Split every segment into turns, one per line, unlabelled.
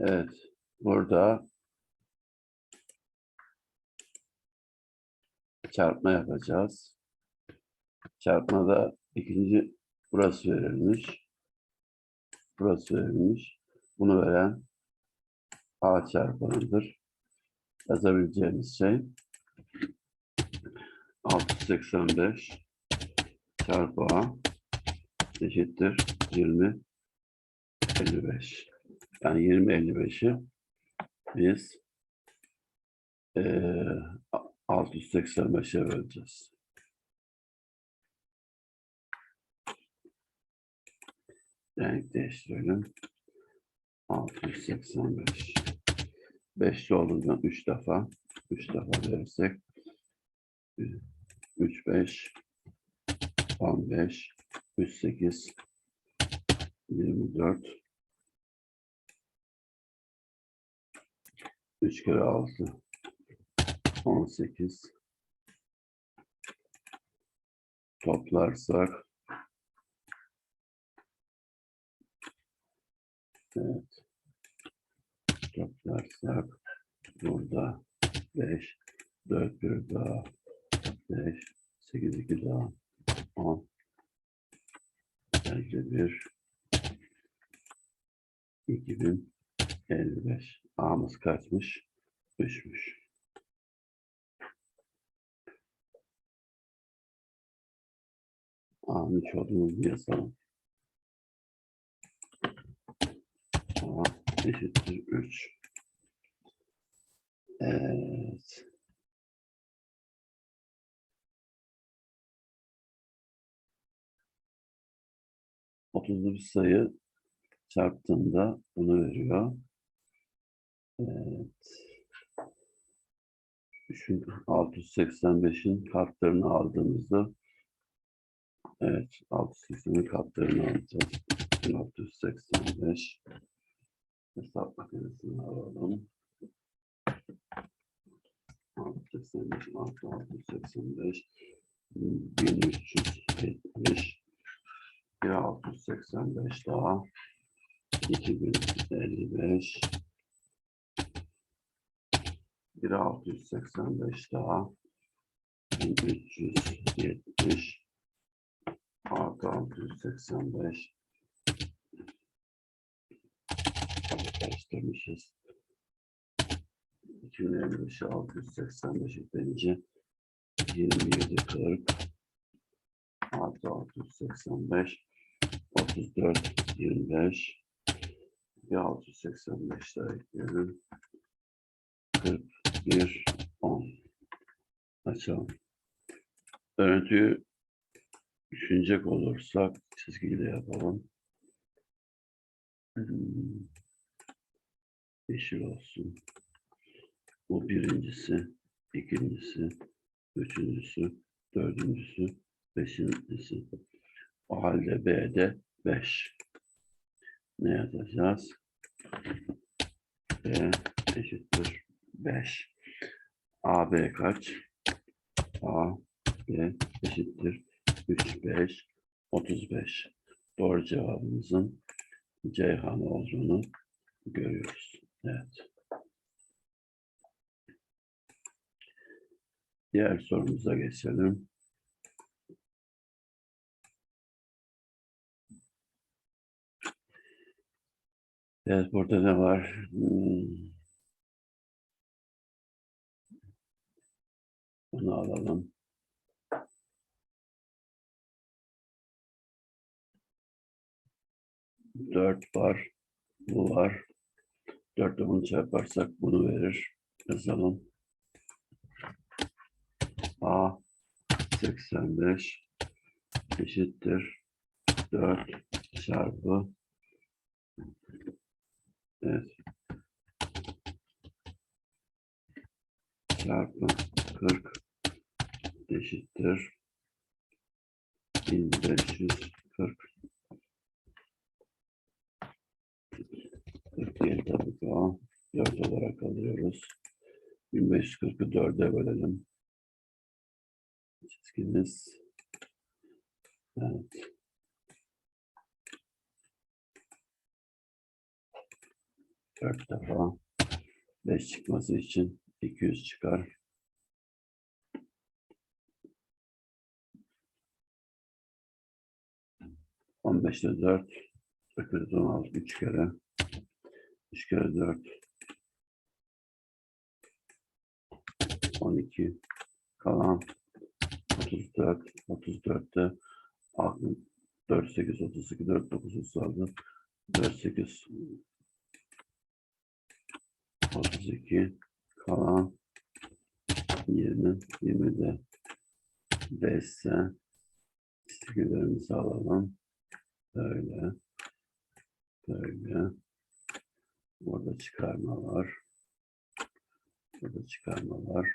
Evet. Burada çarpma yapacağız. Çarpmada ikinci burası verilmiş. Burası verilmiş. Bunu veren A çarpanıdır. Yazabileceğimiz şey 685 çarpı A eşittir 20 55. Yani 20 55'i biz eee 685'e böleceğiz. Renk değiştirelim. 685. 5'li olduğundan 3 defa. 3 defa verirsek 3, 5, 15, 3, 8, 24, 3 kere 6, 18. Toplarsak Evet. Toplarsak burada 5, 4 bir daha 5, 8 2 daha 10, 51, 2055. A'mız kaçmış? 3'müş. A'nın 3 olduğunu yazalım. A eşittir 3. Evet. Otuzlu bir sayı çarptığında bunu veriyor. Evet. 685'in kartlarını aldığımızda evet 680'in kartlarını alacağız. 685 hesap makinesini alalım. 685 artı 685 1370 685 daha 2355 1 685 daha. 370 artı 685 demişiz. 2055 685 eklenince 27 40 artı 685 34 25 bir 685 daha ekleyelim. 40 41 10 açalım. Örüntüyü düşünecek olursak çizgiyle yapalım. Hmm. Yeşil olsun. Bu birincisi, ikincisi, üçüncüsü, dördüncüsü, beşincisi. O halde B'de 5. Ne yazacağız? B eşittir 5. AB kaç? A, B eşittir 3, 5, 35. Doğru cevabımızın Ceyhan olduğunu görüyoruz. Evet. Diğer sorumuza geçelim. Evet, burada ne var? Hmm. Bunu alalım. Dört var. Bu var. Dörtte bunu çarparsak bunu verir. Yazalım. A 85 eşittir 4 çarpı evet çarpı 40 eşittir. 1540 47 tabii ki o. 4 olarak alıyoruz. 1540'ı 4'e bölelim. Çizgimiz. Evet. 4 defa 5 çıkması için 200 çıkar. On beşte dört, sekiz yüz on altı, üç kere, üç kere dört, on iki, kalan otuz dört, otuz dörtte aklım dört, sekiz, otuz iki, dört, dokuz, otuz altı, dört, sekiz, 32 kalan 20 20 de 5 ise figürlerimizi alalım. Böyle. Böyle. Burada çıkarma var. Burada çıkarma var.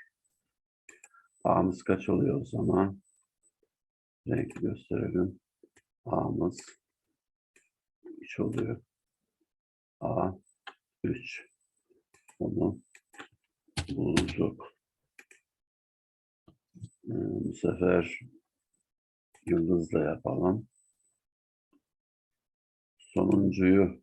A'mız kaç oluyor o zaman? Renkli gösterelim. A'mız 3 oluyor. A 3 onu bulduk. Ee, bu sefer yıldızla yapalım. Sonuncuyu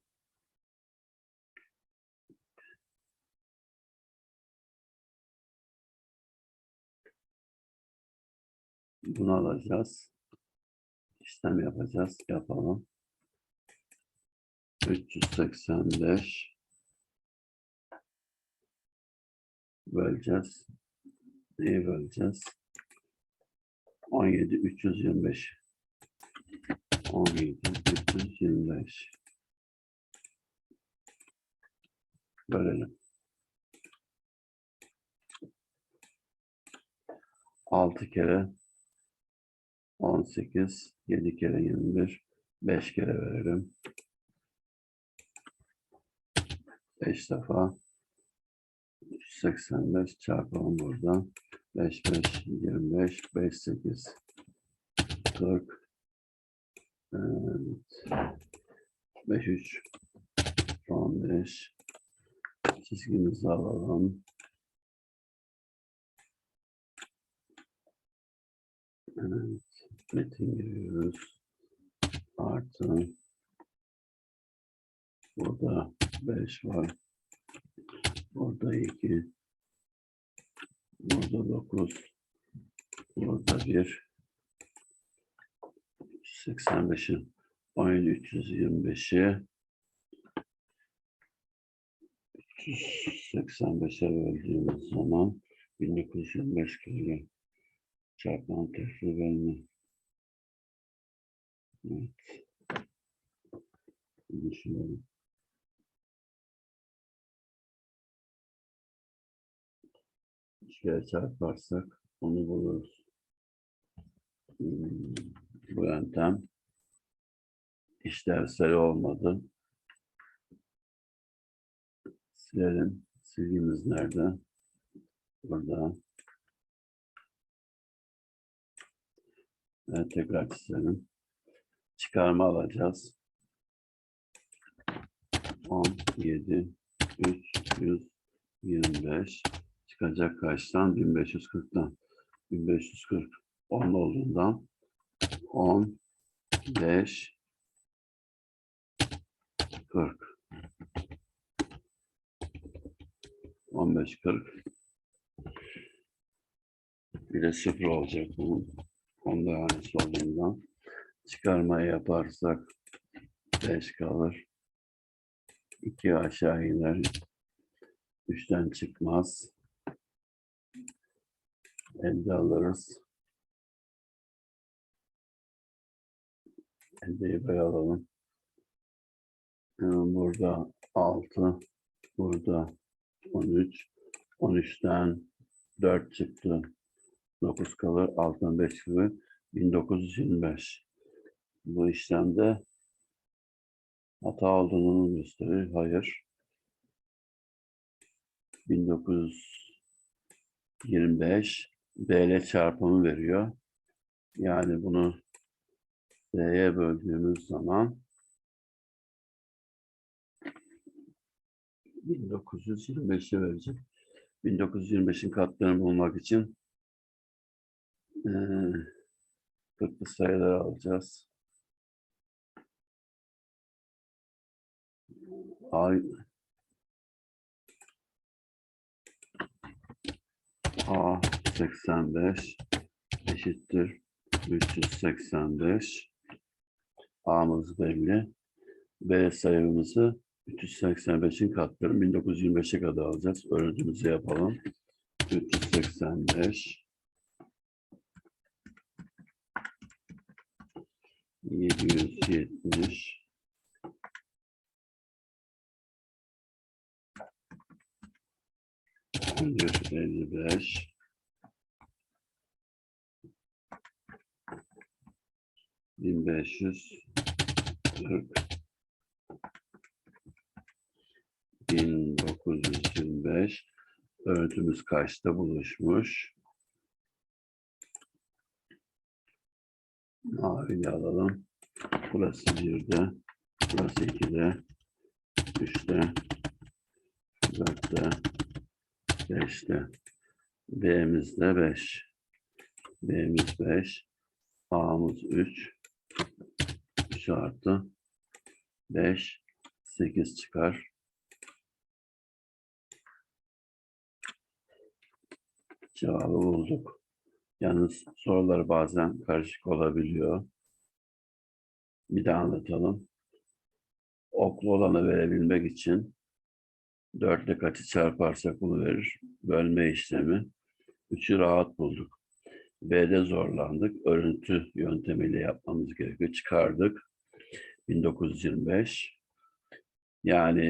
bunu alacağız. İşlem yapacağız. Yapalım. 385 böleceğiz. Neyi böleceğiz? 17 325. 17 325. Bölelim. 6 kere 18, 7 kere 21, 5 kere verelim. 5 defa 85 çarpalım buradan. 5, 5, 25, 5, 8, 40, evet. 5, 3, 15, çizgimizi alalım. Evet, metin giriyoruz. Artı, burada 5 var. Burada 2. Burada 9. Burada 1. 85'i 17 325'i 385'e böldüğümüz zaman 1925 kilo çarpma tekrar bölme. Evet. Düşünelim. şeye çarparsak onu buluruz. Hmm, Bu yöntem işlevsel olmadı. Silelim. Silgimiz nerede? Burada. Evet, tekrar çizelim. Çıkarma alacağız. 17, 325 çıkacak kaçtan? 1540'tan. 1540 10 olduğundan 10 5 40 15 40 bir de sıfır olacak bunun. Onda aynısı olduğundan çıkarmayı yaparsak 5 kalır. 2 aşağı iner. 3'ten çıkmaz. Elde alırız. Eldeyi böyle alalım. Hemen burada 6, burada 13, 13'ten 4 çıktı. 9 kalır, 6'dan 5 çıktı. 1925. Bu işlemde hata olduğunu gösterir. Hayır. 1925 B ile çarpımı veriyor. Yani bunu D'ye böldüğümüz zaman 1925'i verecek. 1925'in katlarını bulmak için e, kırklı sayıları alacağız. Ay, A 85 eşittir 385 A'mız belli. B sayımızı 385'in katları 1925'e kadar alacağız. Örüntümüzü yapalım. 385 770 155 1540 1925 örüntümüz kaçta buluşmuş? Maviyle alalım. Burası 1'de, burası 2'de, 3'te, 4'te, 5'te. B'miz de 5. B'miz 5. A'mız 3. 3 artı 5. 8 çıkar. Cevabı bulduk. Yalnız sorular bazen karışık olabiliyor. Bir daha anlatalım. Oklu olanı verebilmek için 4 ile kaçı çarparsak bunu verir. Bölme işlemi. 3'ü rahat bulduk. B'de zorlandık. Örüntü yöntemiyle yapmamız gerekiyor. Çıkardık. 1925. Yani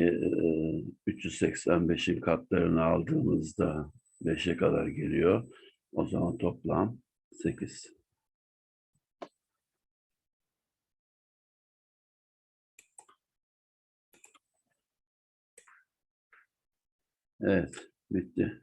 e, 385'in katlarını aldığımızda 5'e kadar geliyor. O zaman toplam 8. Evet, bitti.